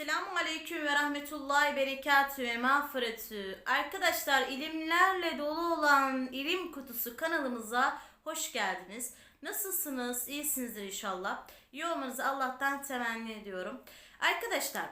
Esselamu Aleyküm ve Rahmetullahi Berekatü ve Mağfiretü. Arkadaşlar ilimlerle dolu olan ilim kutusu kanalımıza hoş geldiniz. Nasılsınız? İyisinizdir inşallah. İyi olmanızı Allah'tan temenni ediyorum. Arkadaşlar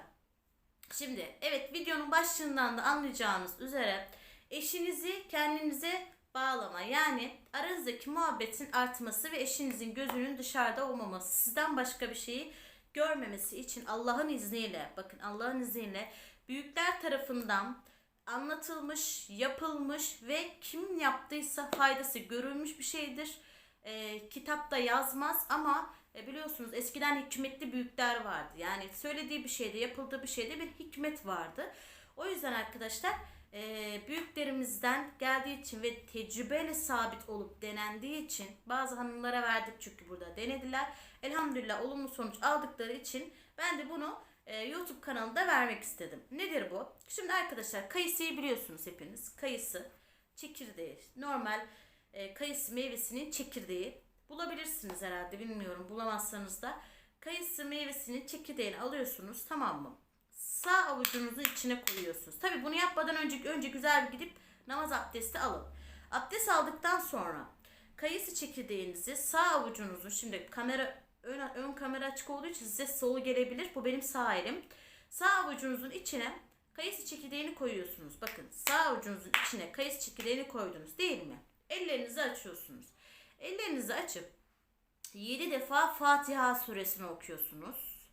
şimdi evet videonun başlığından da anlayacağınız üzere eşinizi kendinize bağlama yani aranızdaki muhabbetin artması ve eşinizin gözünün dışarıda olmaması sizden başka bir şeyi görmemesi için Allah'ın izniyle bakın Allah'ın izniyle büyükler tarafından anlatılmış, yapılmış ve kim yaptıysa faydası görülmüş bir şeydir. Ee, kitapta yazmaz ama e, biliyorsunuz eskiden hikmetli büyükler vardı. Yani söylediği bir şeyde, yapıldığı bir şeyde bir hikmet vardı. O yüzden arkadaşlar e, büyüklerimizden geldiği için ve tecrübeyle sabit olup denendiği için bazı hanımlara verdik çünkü burada denediler. Elhamdülillah olumlu sonuç aldıkları için ben de bunu e, YouTube kanalında vermek istedim. Nedir bu? Şimdi arkadaşlar kayısıyı biliyorsunuz hepiniz. Kayısı, çekirdeği, normal e, kayısı meyvesinin çekirdeği bulabilirsiniz herhalde bilmiyorum bulamazsanız da. Kayısı meyvesinin çekirdeğini alıyorsunuz tamam mı? Sağ avucunuzun içine koyuyorsunuz. Tabi bunu yapmadan önce önce güzel bir gidip namaz abdesti alın. Abdest aldıktan sonra kayısı çekirdeğinizi sağ avucunuzun şimdi kamera ön, ön kamera açık olduğu için size solu gelebilir. Bu benim sağ elim. Sağ avucunuzun içine kayısı çekirdeğini koyuyorsunuz. Bakın sağ avucunuzun içine kayısı çekirdeğini koydunuz değil mi? Ellerinizi açıyorsunuz. Ellerinizi açıp 7 defa Fatiha suresini okuyorsunuz.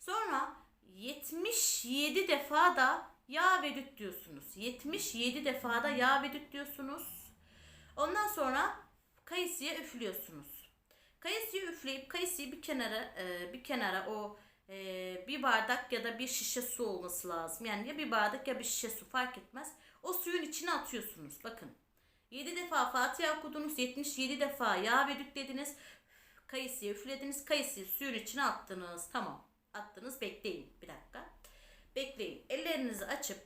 Sonra 77 defa da ya vedüt diyorsunuz. 77 defa da ya vedüt diyorsunuz. Ondan sonra kayısıya üflüyorsunuz. Kayısıyı üfleyip kayısıyı bir kenara e, bir kenara o e, bir bardak ya da bir şişe su olması lazım. Yani ya bir bardak ya bir şişe su fark etmez. O suyun içine atıyorsunuz. Bakın. 7 defa Fatiha okudunuz. 77 defa ya vedüt dediniz. Kayısıyı üflediniz. Kayısıyı suyun içine attınız. Tamam. Attınız. Bekleyin. Bir dakika. Bekleyin. Ellerinizi açıp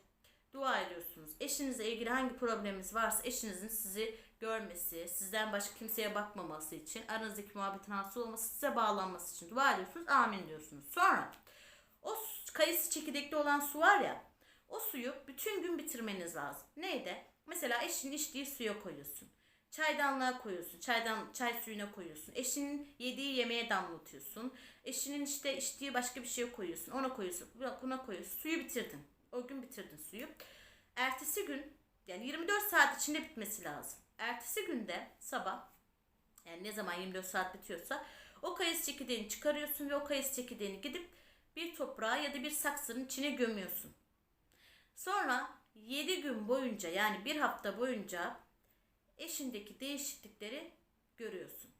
dua ediyorsunuz. Eşinizle ilgili hangi probleminiz varsa eşinizin sizi görmesi, sizden başka kimseye bakmaması için, aranızdaki muhabbetin hasıl olması, size bağlanması için dua ediyorsunuz. Amin diyorsunuz. Sonra o kayısı çekirdekli olan su var ya, o suyu bütün gün bitirmeniz lazım. Neydi? Mesela eşinin içtiği suya koyuyorsun. Çaydanlığa koyuyorsun. Çaydan çay suyuna koyuyorsun. Eşinin yediği yemeğe damlatıyorsun. Eşinin işte içtiği başka bir şeye koyuyorsun. Ona koyuyorsun. buna- koyuyorsun. Suyu bitirdin. O gün bitirdin suyu. Ertesi gün yani 24 saat içinde bitmesi lazım. Ertesi günde sabah yani ne zaman 24 saat bitiyorsa o kayısı çekirdeğini çıkarıyorsun ve o kayısı çekirdeğini gidip bir toprağa ya da bir saksının içine gömüyorsun. Sonra 7 gün boyunca yani bir hafta boyunca eşindeki değişiklikleri görüyorsun.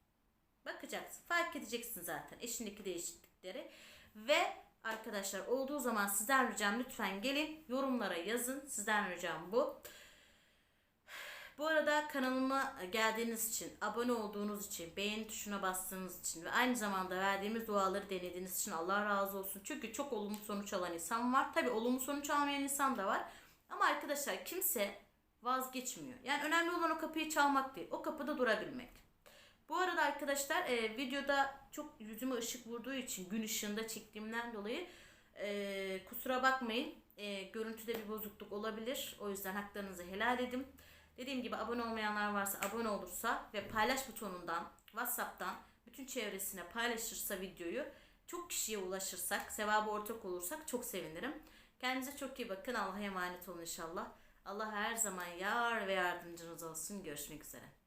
Bakacaksın, fark edeceksin zaten eşindeki değişiklikleri ve arkadaşlar olduğu zaman sizden ricam lütfen gelin yorumlara yazın. Sizden ricam bu. Bu arada kanalıma geldiğiniz için, abone olduğunuz için, beğeni tuşuna bastığınız için ve aynı zamanda verdiğimiz duaları denediğiniz için Allah razı olsun. Çünkü çok olumlu sonuç alan insan var. Tabi olumlu sonuç almayan insan da var. Ama arkadaşlar kimse vazgeçmiyor. Yani önemli olan o kapıyı çalmak değil. O kapıda durabilmek. Bu arada arkadaşlar e, videoda çok yüzüme ışık vurduğu için gün ışığında çektiğimden dolayı e, kusura bakmayın. E, görüntüde bir bozukluk olabilir. O yüzden haklarınızı helal edin. Dediğim gibi abone olmayanlar varsa abone olursa ve paylaş butonundan WhatsApp'tan bütün çevresine paylaşırsa videoyu çok kişiye ulaşırsak, sevabı ortak olursak çok sevinirim. Kendinize çok iyi bakın. Allah'a emanet olun inşallah. Allah her zaman yar ve yardımcınız olsun. Görüşmek üzere.